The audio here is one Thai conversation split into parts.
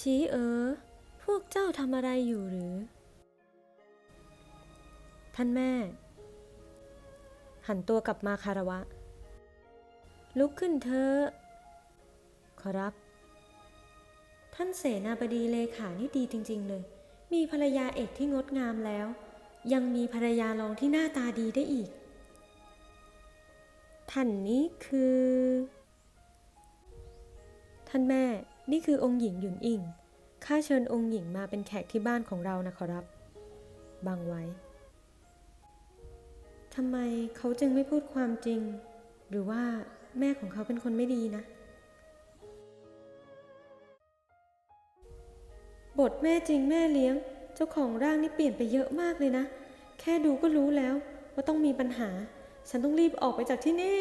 ชี้เออ พวกเจ้าทำอะไรอยู่หรือ ท่านแม่ หันตัวกลับมาคารวะ ลุกขึ้นเถอะขอรับ ท่านเสนาบดีเลขานี่ดีจริง ๆ เลย มีภรรยาเอกที่งดงามแล้ว ยังมีภรรยารองที่หน้าตาดีได้อีก ท่านนี้คือ ท่านแม่ นี่คือองค์หญิงหยุนอิง ข้าเชิญองค์หญิงมาเป็นแขกที่บ้านของเรานะขอรับ บังไว้ ทำไมเขาจึงไม่พูดความจริง หรือว่าแม่ของเขาเป็นคนไม่ดีนะ บทแม่จริงแม่เลี้ยง เจ้าของร่างนี่เปลี่ยนไปเยอะมากเลยนะ แค่ดูก็รู้แล้วว่าต้องมีปัญหา ฉันต้องรีบออกไปจากที่นี่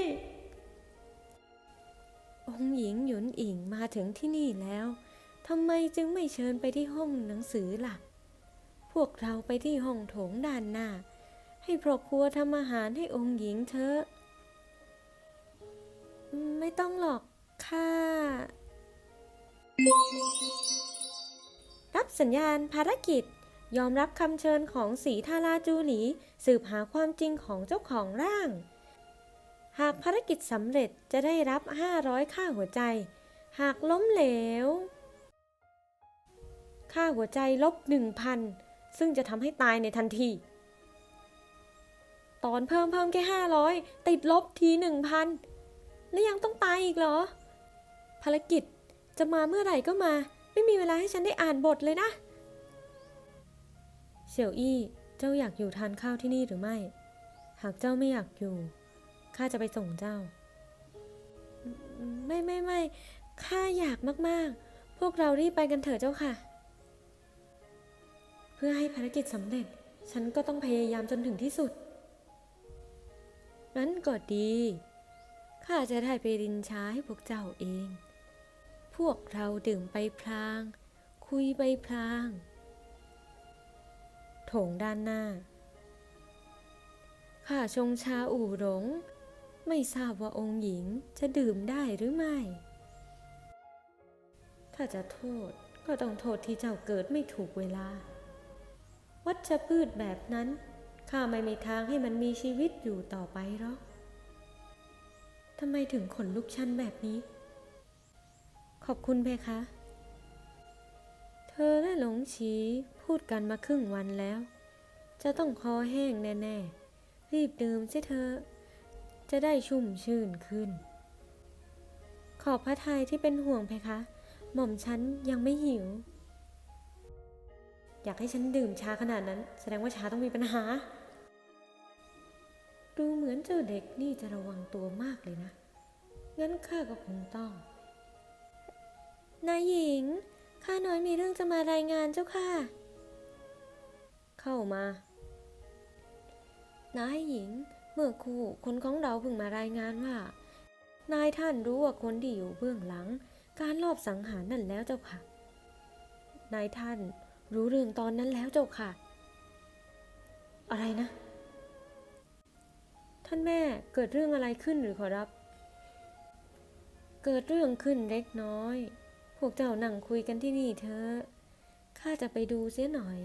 องค์หญิงหยุนอิงมาถึงที่นี่แล้ว ทำไมจึงไม่เชิญไปที่ห้องหนังสือล่ะ พวกเราไปที่ห้องโถงด้านหน้า ให้พ่อครัวทำอาหารให้องค์หญิงเถอะ ไม่ต้องหรอกค่ะ รับสัญญาณภารกิจ ยอมรับคำเชิญของสีทาราจูหลี สืบหาความจริงของเจ้าของร่าง หากภารกิจสำเร็จจะได้รับ 500 ค่าหัวใจ หากล้มเหลว ค่าหัวใจลบ 1,000 ซึ่งจะทำให้ตายในทันที ตอนเพิ่มเพิ่มแค่ 500 ติดลบที 1,000 แล้วยังต้องตายอีกเหรอ ภารกิจจะมาเมื่อไหร่ก็มา ไม่มีเวลาให้ฉันได้อ่านบทเลยนะ เสี่ยวอี้ เจ้าอยากอยู่ทานข้าวที่นี่หรือไม่ หากเจ้าไม่อยากอยู่ ข้าจะไปส่งเจ้า ไม่ไม่ไม่ข้าอยากมากๆ พวกเรารีบไปกันเถอะเจ้าค่ะ เพื่อให้ภารกิจสำเร็จ ฉันก็ต้องพยายามจนถึงที่สุด นั้นก็ดี ข้าจะได้ไปรินช้าให้พวกเจ้าเอง พวกเราดื่มไปพลาง คุยไปพลางโถงด้านหน้า ข้าชงชาอู่หลง ไม่ทราบว่าองค์หญิงจะดื่มได้หรือไม่ ถ้าจะโทษก็ต้องโทษที่เจ้าเกิดไม่ถูกเวลา วัชพืชแบบนั้นข้าไม่มีทางให้มันมีชีวิตอยู่ต่อไปหรอกทำไมถึงขนลุกชันแบบนี้ ขอบคุณเพคะ เธอและหลงฉีพูดกันมาครึ่งวันแล้ว จะต้องคอแห้งแน่ ๆ รีบดื่มสิเธอะ จะได้ชุ่มชื่นขึ้น ขอบพระทัยที่เป็นห่วงเพคะ หม่อมฉันยังไม่หิว อยากให้ฉันดื่มชาขนาดนั้น แสดงว่าชาต้องมีปัญหา ดูเหมือนเจ้าเด็กนี่จะระวังตัวมากเลยนะ งั้นข้าก็คงต้อง นายหญิง ข้าน้อยมีเรื่องจะมารายงานเจ้าค่ะ เข้ามา นายหญิง เมื่อคู่คนของเราเพิ่งมารายงานว่า นายท่านรู้ว่าคนที่อยู่เบื้องหลัง การลอบสังหารนั่นแล้วเจ้าค่ะ นายท่านรู้เรื่องตอนนั้นแล้วเจ้าค่ะ อะไรนะ ท่านแม่เกิดเรื่องอะไรขึ้นหรือขอรับ เกิดเรื่องขึ้นเล็กน้อย พวกเจ้านั่งคุยกันที่นี่เถอะข้าจะไปดูเสียหน่อย